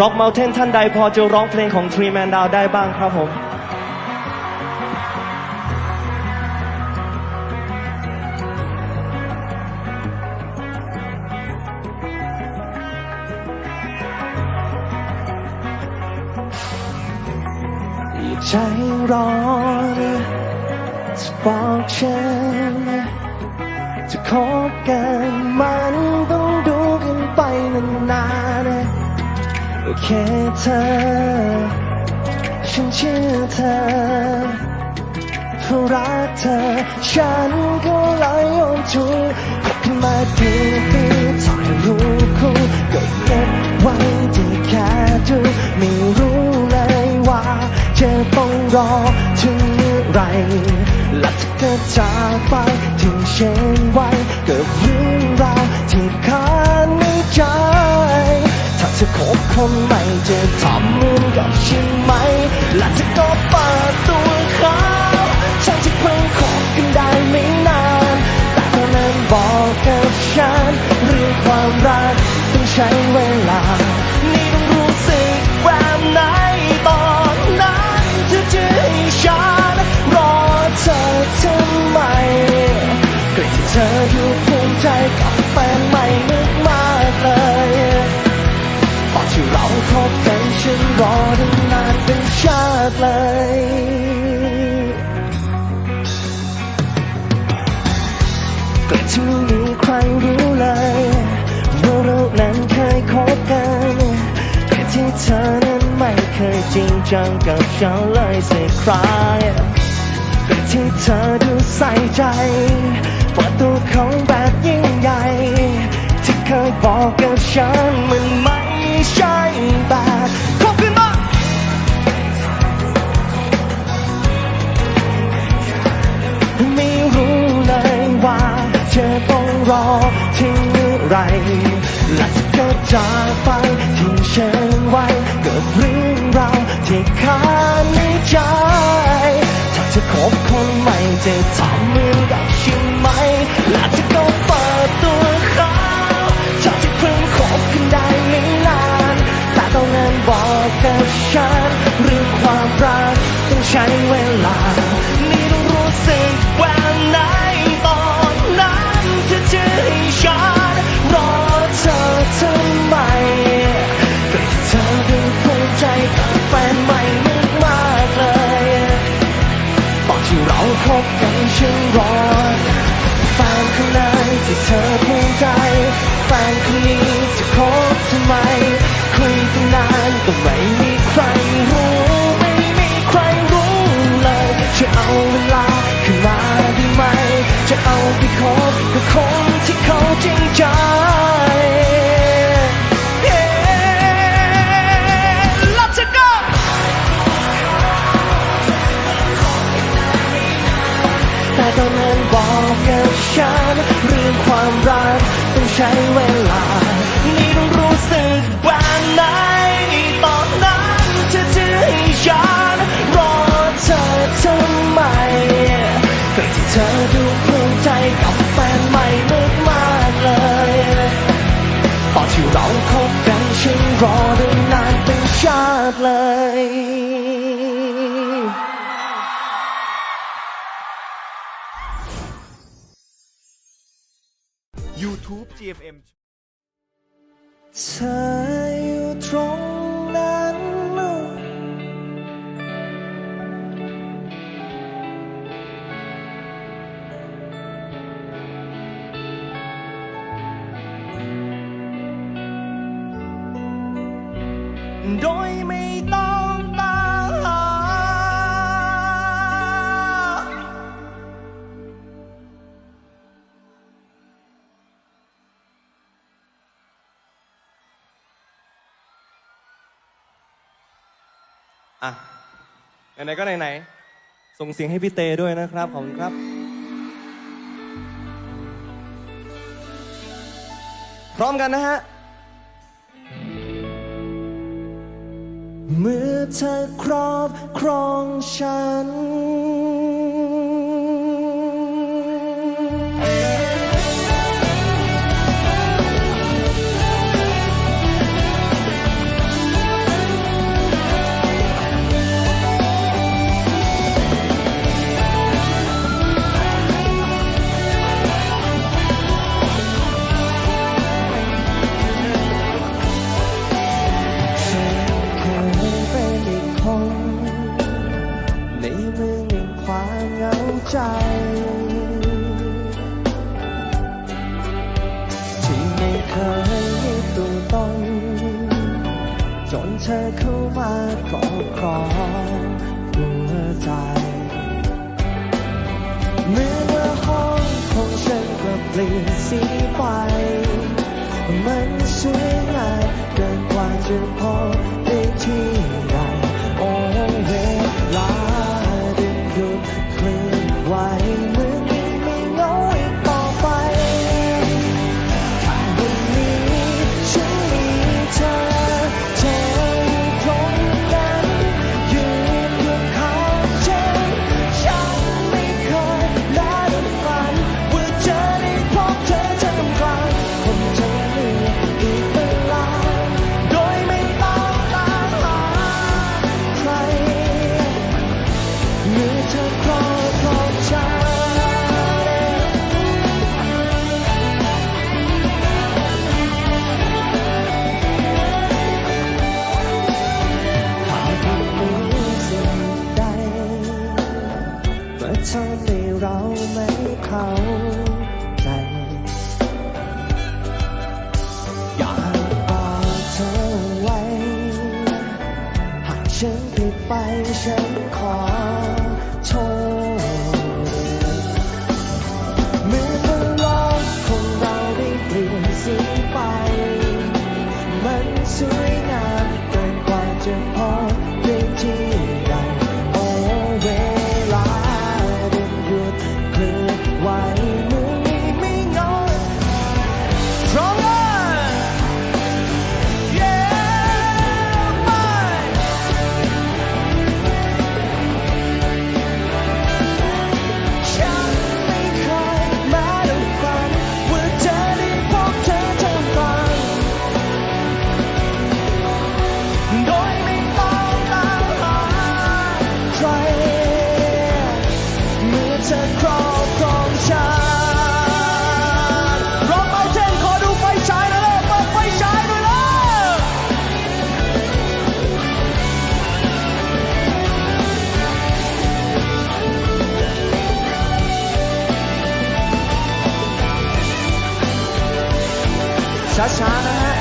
ร็อกเมลเทนท่านใดพอจะร้องเพลงของทรีแมนดาวได้บ้างครับผมใจร้อนจะบอกฉัน คบกันมันต้องดูกันไปนานๆโอเคเธอ ฉันเชื่อเธอเพราะรักเธอ ฉันก็เลยยอมทุกคบกันมาดีปีถ่ายรูปคู่ก็เก็บไว้ที่แค่ดูไม่รู้เลยว่าจะต้องรอถึงเมื่อไหรและจะเกิดจากไปทิ้งฉันไว้ กับเรื่องราวที่ค้างในใจ ถ้าเธอคบคนใหม่จะทำเหมือนกับฉันไหมและเธอก็ ก็ที่ไม่มีใครรู้เลยว่าเรานั้นเคยคบกันแต่ที่เธอนั้นไม่เคยจริงจังกับฉันเลยสักครั้งก็ที่เธอดูใส่ใจเปิดตัวเขาแบบยิ่งใหญ่ที่เคยบอกกับฉันมันมา จะเกิ เราคบกันฉันรอแฟนคนไหนที่เธอภูมิใจ แฟนคนนี้จะคบทำไม คุยตั้งนานก็ไม่มีใครรู้ ไม่มีใครรู้เลยจะเอาเวลาขึ้นมาได้ไหม จะเอาไปคบกับคนที่เขาจริงใจ ช้เวลานี่ต้องรู้สึกแบบไหนตอนนั้นเธอจะให้ฉันรอเธอทำไมก็ที่เธอดูภูมิใจกับแฟนใหม่มากๆเลยตอนที่เราคบกันฉันรอได้นานเป็นชาติเลย YouTube GMM เธออยู่ตรงนั้นโดย อะไหนๆก็ไหนๆส่งเสียงให้พี่เตด้วยนะครับขอบคุณครับพร้อมกันนะฮะ เมื่อเธอครอบครองฉัน จ ที่ไม่เคยตูต้อง จนเธอเข้ามากอดครองหัวใจ ฉันผิดไปฉันขอโทษ I'm not Bye.